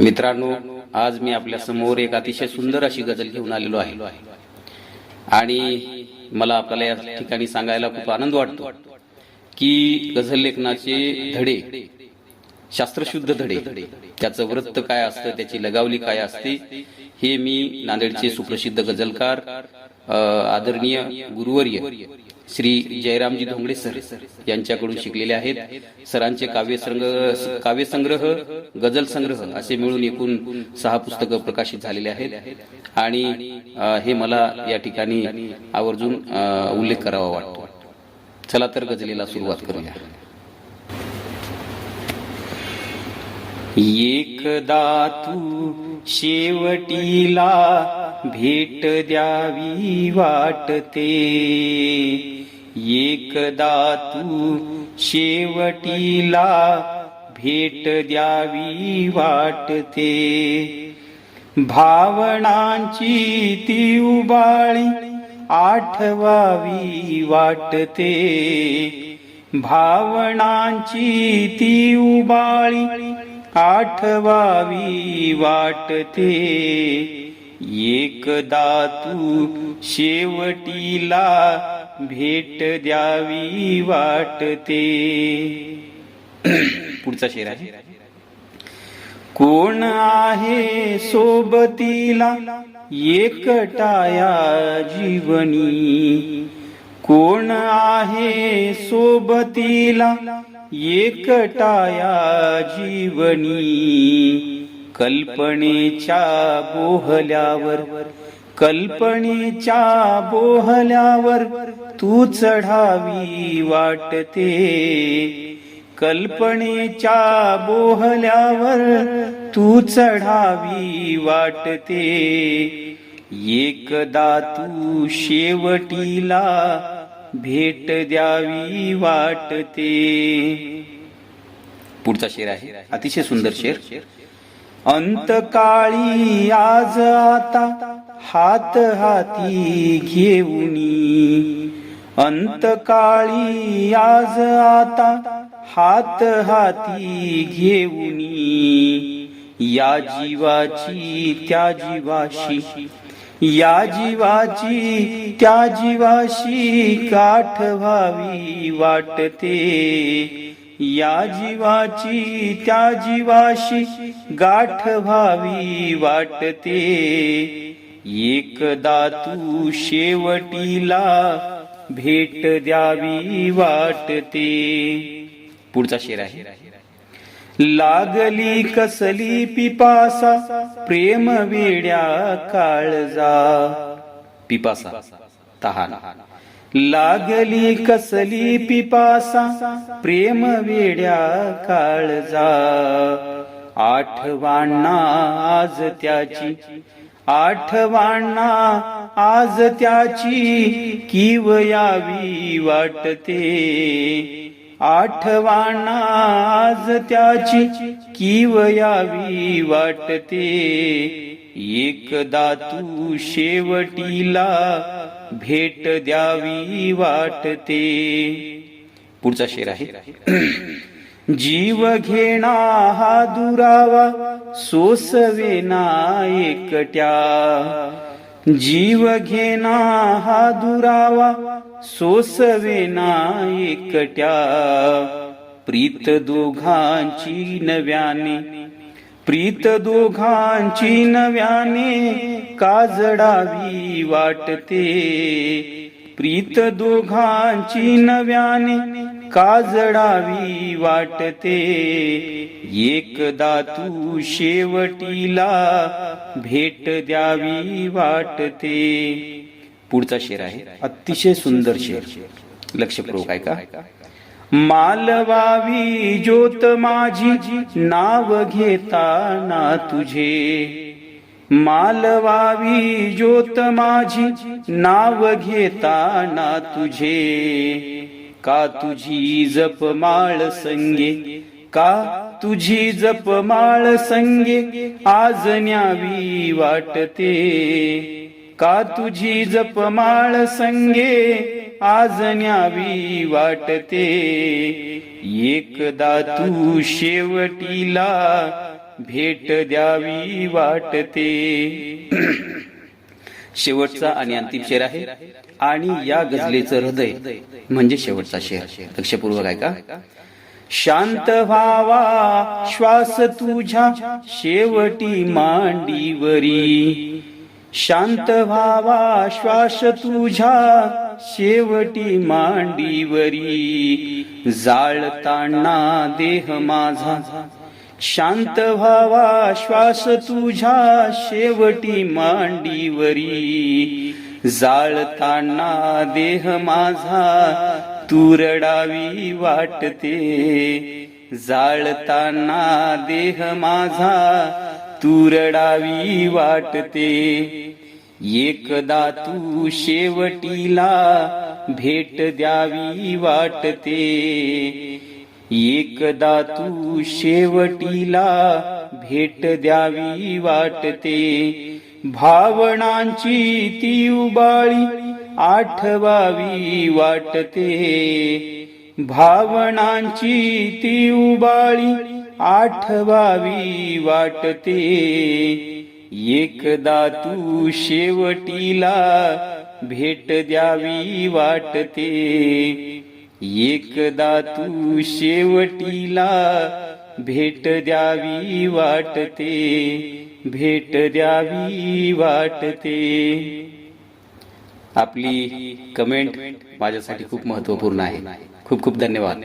मित्रांनो आज मी आपल्यासमोर एक अतिशय सुंदर अशी गजल घेऊन आलेलो आहे. आणि मला आपल्याला या ठिकाणी सांगायला खूप आनंद वाटतो की गझल लेखनाचे धडे शास्त्रशुद्ध धडे त्याचं वृत्त काय असतं त्याची लगावली काय असते हे मी नांदेडचे सुप्रसिद्ध गझलकार आदरणीय गुरुवर्य श्री जयरामजी धोंगडे सर यांच्याकडून शिकलेले आहेत. सरांचे काव्यसंग्रह काव्यसंग्रह गझल संग्रह असे मिळून एकूण सहा पुस्तकं प्रकाशित झालेले आहेत. आणि हे मला या ठिकाणी आवर्जून उल्लेख करावा वाटतो. चला तर गजलेला सुरुवात करूया. एकदा तू शेवटीला भेट द्यावी वाटते. एकदा तू शेवटीला भेट द्यावी वाटते. भावनांची ती उबाळी आठवावी वाटते. भावनांची ती उबाळी आठवावी वाटते. एकदा तू शेवटीला भेट द्यावी वाटते. पुढचा शेर आहे. कोण आहे सोबतीला एकटाया जीवनी? कोण आहे सोबतीला? एकटाया जीवनी. कल्पनेच्या बोहल्यावर कल्पनेच्या बोहल्यावर तू चढावी वाटते. कल्पनेच्या बोहल्यावर तू चढावी वाटते. एकदा तू शेवटीला भेट द्यावी वाटते. पुढचा शेर आहे. अतिशय सुंदर शेर. अंतकाळी आज आता हात हाती घेऊनी अंतकाळी आज आता हात हाती घेऊनी या जीवाची त्या जीवाशी या जीवाची त्या जीवाशी काठ व्हावी वाटते. या जीवाची त्या जीवाशी गाठ व्हावी वाटते. एकदा तू शेवटीला भेट द्यावी वाटते. पुढचा शेर आहे. लागली कसली पिपासा प्रेम वेड्या काळजा. पिपासा तहान. लागली कसली पिपासा प्रेम वेड्या काळजा. आठवांना आज त्याची आठवांना आज त्याची किवयावी वाटते. आठवांना आज त्याची किवयावी वाटते. एकदा तू शेवटीला भेट द्यावी वाटते. पुढचा शेर आहे. जीव घेणा हा दुरावा सोसवेना एकट्या. जीव घेना हा दुरावा सोसवेना एकट्या. प्रीत दोघांची नव्याने प्रीत दोघांची नव्याने काजडावी वाटते. प्रीत दोघांची नव्याने काजडावी वाटते. एकदा तू शेवटीला भेट द्यावी वाटते. पुढचा शेर आहे. अतिशय सुंदर शेर. लक्षपूर्वक ऐका. मालवावी ज्योत माझी नाव घेता ना तुझे. मालवावी ज्योत माझी नाव घेता ना तुझे. का तुझी जपमाळ संगे? का तुझी जपमाळ संगे? आज न्यावी वाटते. का तुझी जपमाळ संगे? आज न्यावी वाटते. एकदा तू शेवटीला भेट द्यावी वाटते. शेवटचा आणि अंतिम शेर आहे. आणि या गजलेचं हृदय म्हणजे शेवटचा शेर. लक्षपूर्वक आहे का शांत व्हावा श्वास तुझ्या शेवटी मांडीवरी. शांत व्हावा श्वास तुझ्या शेवटी मांडीवरी. जाळताना देह माझा शांत व्हावा श्वास तुझ्या शेवटी मांडीवरी. जाळताना देह माझा तुरडावी वाटते. जाळताना देह माझा तुरडावी वाटते. एकदा तू शेवटीला भेट द्यावी वाटते. एकदा तू शेवटीला भेट द्यावी वाटते. भावनांची ती उबाळी आठवावी वाटते. भावनांची ती उबाळी आठवावी वाटते. एकदा तू शेवटीला भेट द्यावी वाटते. एकदा तू शेवटीला भेट द्यावी वाटते भेट द्यावी वाटते. आपली कमेंट माझ्यासाठी खूप महत्त्वपूर्ण आहे. खूप खूप धन्यवाद.